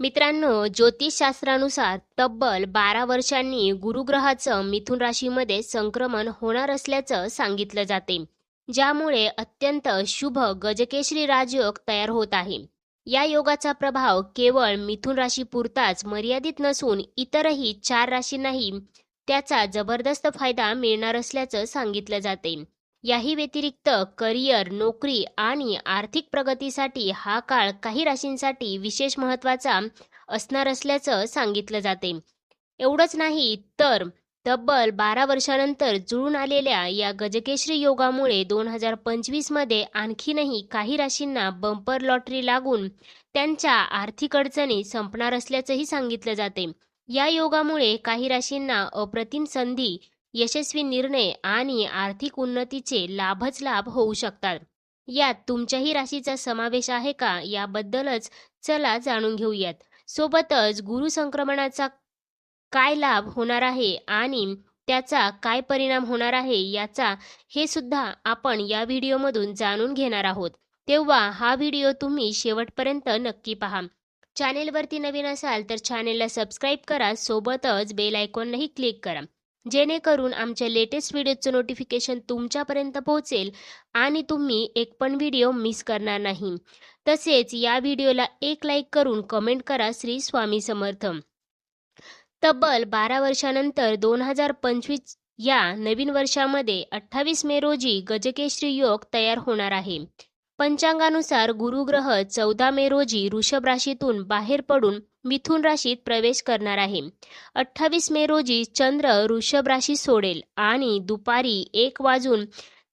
मित्रांनो ज्योतिषशास्त्रानुसार तब्बल बारा वर्षांनी गुरुग्रहाचं मिथुन राशीमध्ये संक्रमण होणार असल्याचं सांगितलं जाते ज्यामुळे अत्यंत शुभ गजकेशरी राजयोग तयार होत आहे. या योगाचा प्रभाव केवळ मिथुन राशीपुरताच मर्यादित नसून इतरही चार राशींनाही त्याचा जबरदस्त फायदा मिळणार असल्याचं सांगितलं जाते. याही व्यतिरिक्त करिअर नोकरी आणि आर्थिक प्रगतीसाठी हा काळ काही राशींसाठी विशेष महत्त्वाचा असणार असल्याचं सांगितलं जाते. एवढंच नाही तर तब्बल बारा वर्षानंतर जुळून आलेल्या या गजकेश्री योगामुळे दोन हजार पंचवीसमध्ये आणखीनही काही राशींना बंपर लॉटरी लागून त्यांच्या आर्थिक अडचणी संपणार असल्याचंही सांगितलं जाते. या योगामुळे काही राशींना अप्रतिम संधी यशस्वी निर्णय आणि आर्थिक उन्नतीचे लाभच लाभ होऊ शकतात. यात तुमच्याही राशीचा समावेश आहे का याबद्दलच चला जाणून घेऊयात. सोबतच गुरु संक्रमणाचा काय लाभ होणार आहे आणि त्याचा काय परिणाम होणार आहे याचा हे सुद्धा आपण या व्हिडिओमधून जाणून घेणार आहोत. तेव्हा हा व्हिडिओ तुम्ही शेवटपर्यंत नक्की पहा. चॅनेलवरती नवीन असाल तर चॅनेलला सबस्क्राईब करा सोबतच बेल आयकॉनलाही क्लिक करा. जेणेकरून आमच्या लेटेस्ट व्हिडिओचं नोटिफिकेशन तुमच्यापर्यंत पोहोचेल आणि तुम्ही एक पण व्हिडिओ मिस करणार नाही. तसेच या व्हिडिओला एक लाईक करून कमेंट करा श्री स्वामी समर्थ. तब्बल बारा वर्षानंतर दोन हजार पंचवीस या नवीन वर्षामध्ये अठ्ठावीस मे रोजी गजकेश्री योग तयार होणार आहे. पंचांगानुसार गुरुग्रह चौदा मे रोजी वृषभ राशीतून बाहेर पडून मिथुन राशीत प्रवेश करणार आहे. अठ्ठावीस मे रोजी चंद्र वृषभ राशी सोडेल आणि दुपारी एक वाजून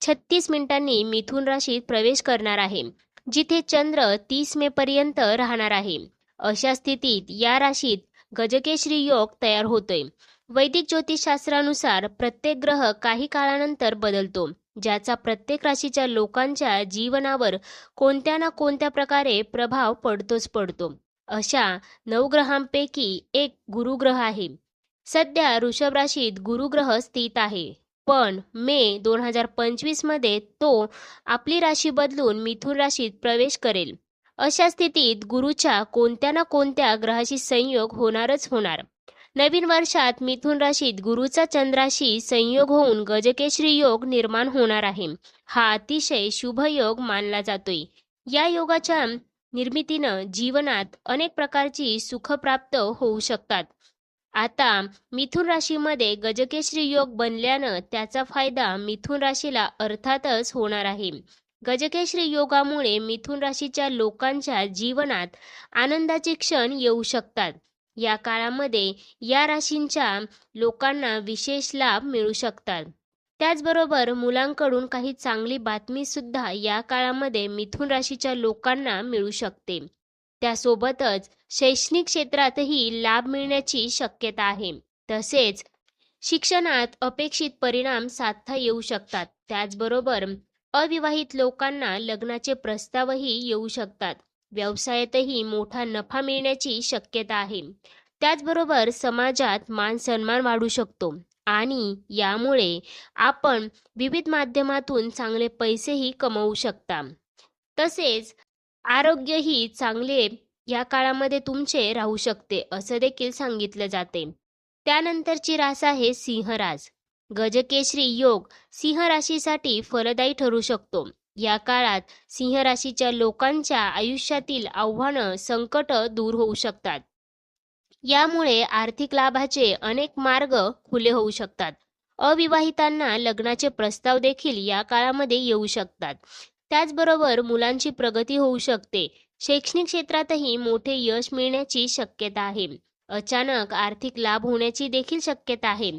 छत्तीस मिनिटांनी मिथुन राशीत प्रवेश करणार आहे जिथे चंद्र तीस मे पर्यंत राहणार आहे. अशा स्थितीत या राशीत गजकेश्री योग तयार होतोय. वैदिक ज्योतिषशास्त्रानुसार प्रत्येक ग्रह काही काळानंतर बदलतो. ज्याचा प्रत्येक राशीच्या लोकांच्या जीवनावर कोणत्या ना कोणत्या प्रकारे प्रभाव पडतोच पडतो. अशा नवग्रहांपैकी एक गुरुग्रह आहे. सध्या वृषभ राशीत गुरुग्रह स्थित आहे. पण मे दोन हजार पंचवीसमध्ये तो आपली राशी बदलून मिथुन राशीत प्रवेश करेल. अशा स्थितीत गुरुच्या कोणत्या ना कोणत्या ग्रहाशी संयोग होणारच होणार. नवीन वर्षात मिथुन राशीत गुरुचा चंद्राशी संयोग होऊन गजकेश्री योग निर्माण होणार आहे. हा अतिशय शुभ योग मानला जातोय. या योगाच्या निर्मितीनं जीवनात अनेक प्रकारची सुख प्राप्त होऊ शकतात. आता मिथुन राशीमध्ये गजकेश्री योग बनल्यानं त्याचा फायदा मिथुन राशीला अर्थातच होणार आहे. गजकेश्री योगामुळे मिथुन राशीच्या लोकांच्या जीवनात आनंदाचे क्षण येऊ शकतात. या काळामध्ये या राशींच्या लोकांना विशेष लाभ मिळू शकतात. त्याचबरोबर मुलांकडून काही चांगली बातमी सुद्धा या काळामध्ये मिथुन राशीच्या लोकांना मिळू शकते. त्यासोबतच शैक्षणिक क्षेत्रातही लाभ मिळण्याची शक्यता आहे. तसेच शिक्षणात अपेक्षित परिणाम साधता येऊ शकतात. त्याचबरोबर अविवाहित लोकांना लग्नाचे प्रस्तावही येऊ शकतात. व्यवसायातही मोठा नफा मिळण्याची शक्यता आहे. त्याचबरोबर समाजात मान सन्मान वाढू शकतो आणि यामुळे आपण विविध माध्यमातून चांगले पैसेही कमवू शकता. तसेच आरोग्यही चांगले या काळामध्ये तुमचे राहू शकते असं देखील सांगितलं जाते. त्यानंतरची रास आहे सिंहराज. गजकेश्री योग सिंह राशीसाठी फलदायी ठरू शकतो. या काळात सिंह राशीच्या लोकांच्या आयुष्यातील आव्हानं संकट दूर होऊ शकतात. यामुळे आर्थिक लाभाचे अनेक मार्ग खुले होऊ शकतात. अविवाहितांना लग्नाचे प्रस्ताव देखील या काळामध्ये येऊ शकतात. त्याचबरोबर मुलांची प्रगती होऊ शकते. शैक्षणिक क्षेत्रातही मोठे यश मिळण्याची शक्यता आहे. अचानक आर्थिक लाभ होण्याची देखील शक्यता आहे.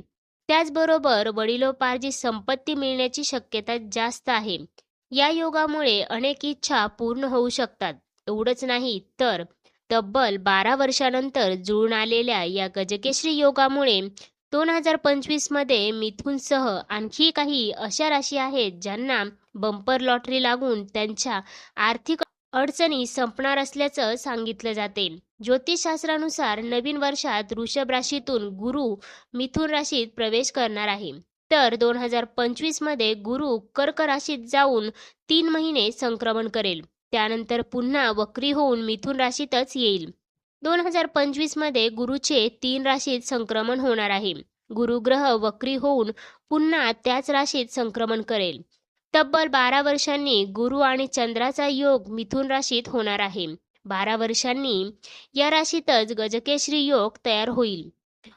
त्याचबरोबर वडिलोपार्जित संपत्ती मिळण्याची शक्यता जास्त आहे. या योगामुळे अनेक इच्छा पूर्ण होऊ शकतात. एवढंच नाही तर तब्बल बारा वर्षानंतर जुळून आलेल्या या गजकेश्री योगामुळे दोन हजार पंचवीसमध्ये मिथुनसह आणखी काही अशा राशी आहेत ज्यांना बंपर लॉटरी लागून त्यांच्या आर्थिक अडचणी संपणार असल्याचं सांगितलं जाते. ज्योतिषशास्त्रानुसार नवीन वर्षात वृषभ राशीतून गुरु मिथुन राशीत प्रवेश करणार आहे. तर दोन हजार पंचवीसमध्ये गुरु कर्क राशीत जाऊन तीन महिने संक्रमण करेल. त्यानंतर पुन्हा वक्री होऊन मिथुन राशीतच येईल. दोन हजार पंचवीसमध्ये गुरुचे तीन राशीत संक्रमण होणार आहे. गुरुग्रह वक्री होऊन पुन्हा त्याच राशीत संक्रमण करेल. तब्बल बारा वर्षांनी गुरु आणि चंद्राचा योग मिथुन राशीत होणार आहे. बारा वर्षांनी या राशीतच गजकेश्री योग तयार होईल.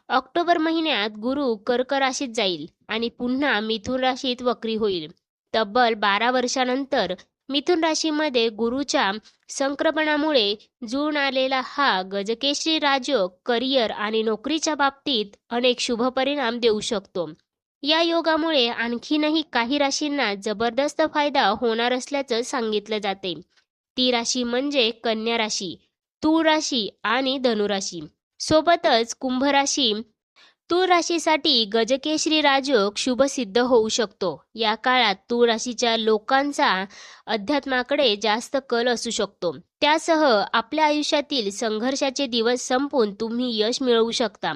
ऑक्टोबर महिन्यात गुरु कर्क राशीत जाईल आणि पुन्हा मिथुन राशीत वक्री होईल. तब्बल बारा वर्षानंतर मिथुन राशीमध्ये गुरुच्या संक्रमणामुळे जुळून आलेला हा गजकेश्री राजयोग करिअर आणि नोकरीच्या बाबतीत अनेक शुभ परिणाम देऊ शकतो. या योगामुळे आणखीनही काही राशींना जबरदस्त फायदा होणार असल्याचं सांगितलं जाते. ती राशी म्हणजे कन्या राशी तूळ राशी आणि धनुराशी. सोबतच कुंभ राशी तूळ राशीसाठी गजकेश्री राजयोग शुभ सिद्ध होऊ शकतो. या काळात तूळ राशीच्या लोकांचा अध्यात्माकडे जास्त कल असू शकतो. त्यासह आपल्या आयुष्यातील संघर्षाचे दिवस संपून तुम्ही यश मिळवू शकता.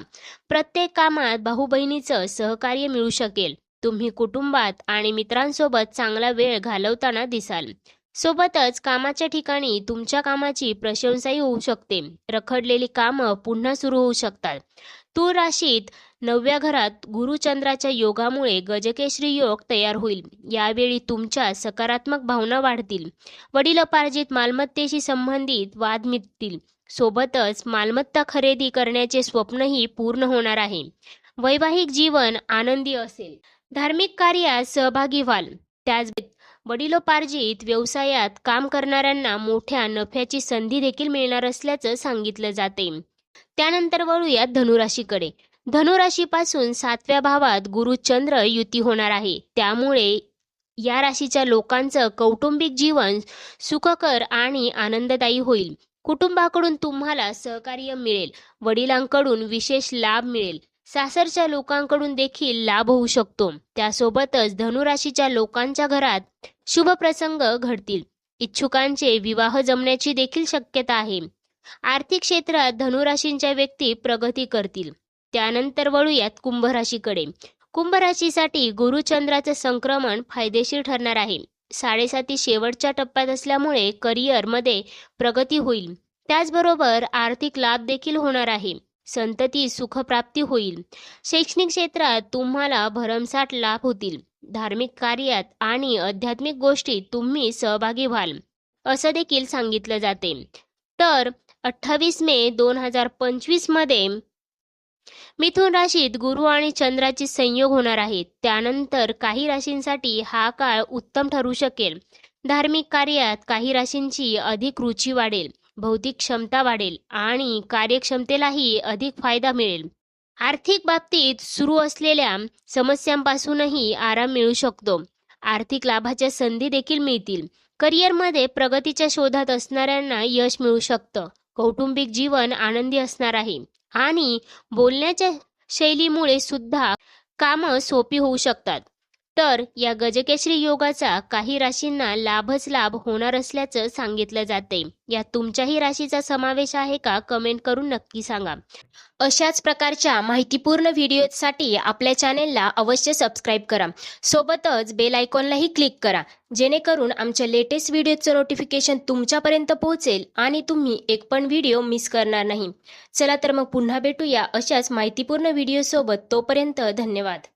प्रत्येक कामात भाऊ बहिणीचं सहकार्य मिळू शकेल. तुम्ही कुटुंबात आणि मित्रांसोबत चांगला वेळ घालवताना दिसाल. सोबतच कामाच्या ठिकाणी तुमच्या कामाची प्रशंसाही होऊ शकते. रखडलेली कामं पुन्हा सुरू होऊ शकतात. तूळ राशीत नवव्या घरात गुरुचंद्राच्या योगामुळे गजकेश्री योग तयार होईल. यावेळी तुमच्या सकारात्मक भावना वाढतील. वडिलोपार्जित मालमत्तेशी संबंधित वाद मिटतील. सोबतच मालमत्ता खरेदी करण्याचे स्वप्नही पूर्ण होणार आहे. वैवाहिक जीवन आनंदी असेल. धार्मिक कार्यात सहभागी व्हाल. त्याच वडिलोपार्जित व्यवसायात काम करणाऱ्यांना मोठ्या नफ्याची संधी देखील मिळणार असल्याचं सांगितलं जाते. त्यानंतर वळूयात धनुराशीकडे. धनुराशीपासून सातव्या भावात गुरुचंद्र युती होणार आहे. त्यामुळे या राशीच्या लोकांचं कौटुंबिक जीवन सुखकर आणि आनंददायी होईल. कुटुंबाकडून तुम्हाला सहकार्य मिळेल. वडिलांकडून विशेष लाभ मिळेल. सासरच्या लोकांकडून देखील लाभ होऊ शकतो. त्यासोबतच धनुराशीच्या लोकांच्या घरात शुभ प्रसंग घडतील. इच्छुकांचे विवाह जमण्याची देखील शक्यता आहे. आर्थिक क्षेत्रात धनुराशींच्या व्यक्ती प्रगती करतील. त्यानंतर वळूयात कुंभराशीकडे. कुंभराशीसाठी कुंभ राशीसाठी गुरुचंद्राचं संक्रमण फायदेशीर ठरणार आहे. साडेसाती शेवटच्या टप्प्यात असल्यामुळे करिअरमध्ये प्रगती होईल. त्याचबरोबर आर्थिक लाभ देखील होणार आहे. संतती सुखप्राप्ती होईल. शैक्षणिक क्षेत्रात तुम्हाला भरमसाठ लाभ होतील. धार्मिक कार्यात आणि आध्यात्मिक गोष्टीत तुम्ही सहभागी व्हाल. असं देखील सांगितलं जाते. तर अठ्ठावीस मे दोन हजार पंचवीसमध्ये मिथुन राशीत गुरु आणि चंद्राचे संयोग होणार आहेत त्यानंतर काही राशींसाठी हा काळ उत्तम ठरू शकेल. धार्मिक कार्यात काही राशींची अधिक रुची वाढेल. भौतिक क्षमता वाढेल आणि कार्यक्षमतेलाही अधिक फायदा मिळेल. आर्थिक बाबतीत सुरू असलेल्या समस्यांपासूनही आराम मिळू शकतो. आर्थिक लाभाच्या संधी देखील मिळतील. करिअरमध्ये प्रगतीच्या शोधात असणाऱ्यांना यश मिळू शकतं. कौटुंबिक जीवन आनंदी असणार आहे आणि बोलण्याच्या शैलीमुळे सुद्धा कामं सोपी होऊ शकतात. तर या गजकेश्री योगाचा काही राशींना लाभच लाभ होणार असल्याचं सांगितलं जाते या तुमच्याही राशीचा समावेश आहे का कमेंट करून नक्की सांगा. अशाच प्रकारच्या माहितीपूर्ण व्हिडिओसाठी आपल्या चॅनेलला अवश्य सबस्क्राईब करा. सोबतच बेल आयकॉनलाही क्लिक करा. जेणेकरून आमच्या लेटेस्ट व्हिडिओचं नोटिफिकेशन तुमच्यापर्यंत पोहोचेल आणि तुम्ही एक पण व्हिडिओ मिस करणार नाही. चला तर मग पुन्हा भेटूया अशाच माहितीपूर्ण व्हिडिओसोबत. तोपर्यंत धन्यवाद.